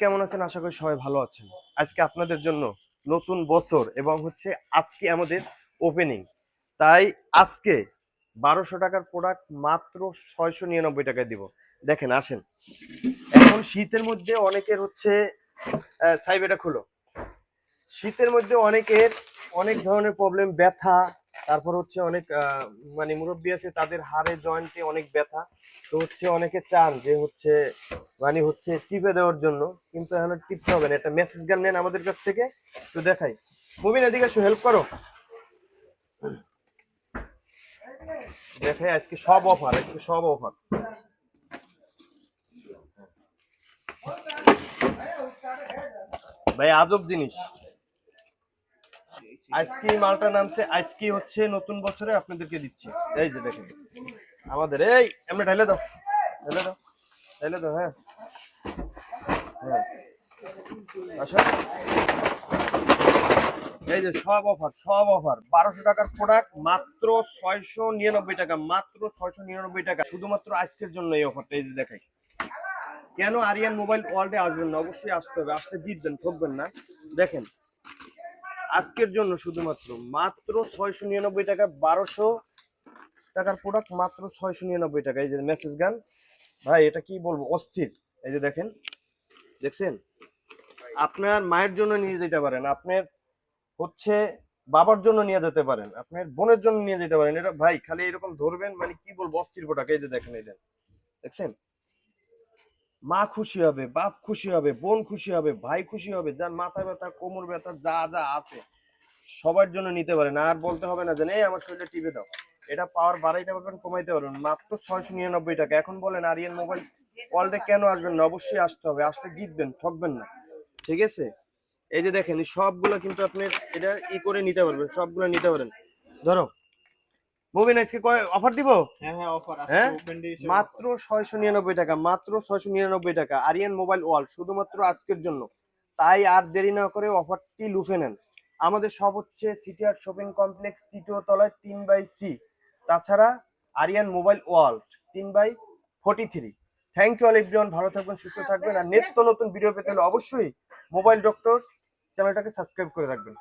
কেমন আছেন? আশা করি সবাই ভালো আছেন। আজকে আপনাদের জন্য নতুন বছর এবং হচ্ছে আজকে আমাদের ওপেনিং তাই আজকে বারোশো টাকার প্রোডাক্ট মাত্র ছয়শো নিরানব্বই টাকায় দিব। দেখেন, আসেন। এখন শীতের মধ্যে অনেকের হচ্ছে সাইব এটা খুলো। শীতের মধ্যে অনেকের অনেক ধরনের প্রবলেম ব্যথা তারপর হচ্ছে অনেক মানে মুরব্বী আছে, তাদের হাড়ে, জয়েন্টে অনেক ব্যথা। তো হচ্ছে অনেকে চান যে হচ্ছে মানে হচ্ছে টিপে দেওয়ার জন্য, কিন্তু এখন টিপতে হবে না। একটা মেসেজ গান নেন আমাদের কাছ থেকে তো দেখাই। মুবিন এদিকে একটু হেল্প করো। দেখে আজকে সব অফার আজকে সব অফার ভাই, আজব জিনিস। আজকে মালটা নামছে। আজকে হচ্ছে নতুন বছরে আপনাদেরকে দিচ্ছি। এই যে দেখেন। আমাদের এই, এমনি ঢাইলে দাও। ঢাইলে দাও। ঢাইলে দাও হ্যাঁ। হ্যাঁ। এই যে সব অফার সব অফার। বারোশো টাকার প্রোডাক্ট মাত্র ছয়শো নিরানব্বই টাকা, মাত্র ছয়শো নিরানব্বই টাকা। শুধুমাত্র আজকের জন্য এই অফারটা, এই যে দেখাই। কেন আরিয়ান মোবাইল ওয়ার্ল্ডে আসবেন না? অবশ্যই আসতে হবে। আসতে জিতবেন, ঠকবেন না। দেখেন আজকের জন্য শুধুমাত্র মাত্র ছয়শো নিরানব্বই টাকা, বারোশো টাকার প্রোডাক্ট মাত্র ছয়শো নিরানব্বই টাকা। এই যে মেসেজ গান, ভাই, এটা কি বলব? অস্থির। এই যে দেখেন, দেখছেন? আপনার মায়ের জন্য নিয়ে যেতে পারেন, আপনার হচ্ছে বাবার জন্য নিয়ে যেতে পারেন, আপনার বোনের জন্য নিয়ে যেতে পারেন। এটা ভাই, খালি এরকম ধরবেন মানে কি বলব? অস্থির প্রোডাক্ট এই যে দেখেন, এই দেন দেখছেন? মা খুশি হবে, বাপ খুশি হবে, বোন খুশি হবে, ভাই খুশি হবে, যার মাথা ব্যথা, কোমর ব্যথা, যা যা আছে, সবার জন্য নিতে পারেন। আর বলতে হবে না যে, এই, আমার শরীরে টিপে দাও। এটা পাওয়ার বাড়াইতে পারবেন কমাইতে পারবেন। মাত্র ছয়শো নিরানব্বই টাকা। এখন বলেন, আরিয়ান মোবাইল ওয়ার্ল্ডে কেন আসবেন না? অবশ্যই আসতে হবে। আসতে জিতবেন, ঠকবেন না। ঠিক আছে? এই যে দেখেন সবগুলো কিন্তু আপনি এটা ই করে নিতে পারবেন, সবগুলো নিতে পারেন। ধরো মুভিন আজকে অফার দিব? হ্যাঁ হ্যাঁ অফার আছে হ্যাঁ? মাত্র ছয়শো নিরানব্বই টাকা মাত্র ছয়শো নিরানব্বই টাকা। আরিয়ান মোবাইল ওয়াল শুধুমাত্র আজকের জন্য। তাই আর দেরি না করে অফারটি লুফে নেন। আমাদের সব হচ্ছে সিটি আর্ট শপিং কমপ্লেক্স তৃতীয় তলায় তিন বাই সি তাছাড়া আরিয়ান মোবাইল ওয়ার্ল্ড তিন by forty three thank you all everyone ভালো থাকবেন সুস্থ থাকবেন। আর নিত্য নতুন ভিডিও পেতে হলে অবশ্যই মোবাইল ডক্টর চ্যানেলটাকে সাবস্ক্রাইব করে রাখবেন।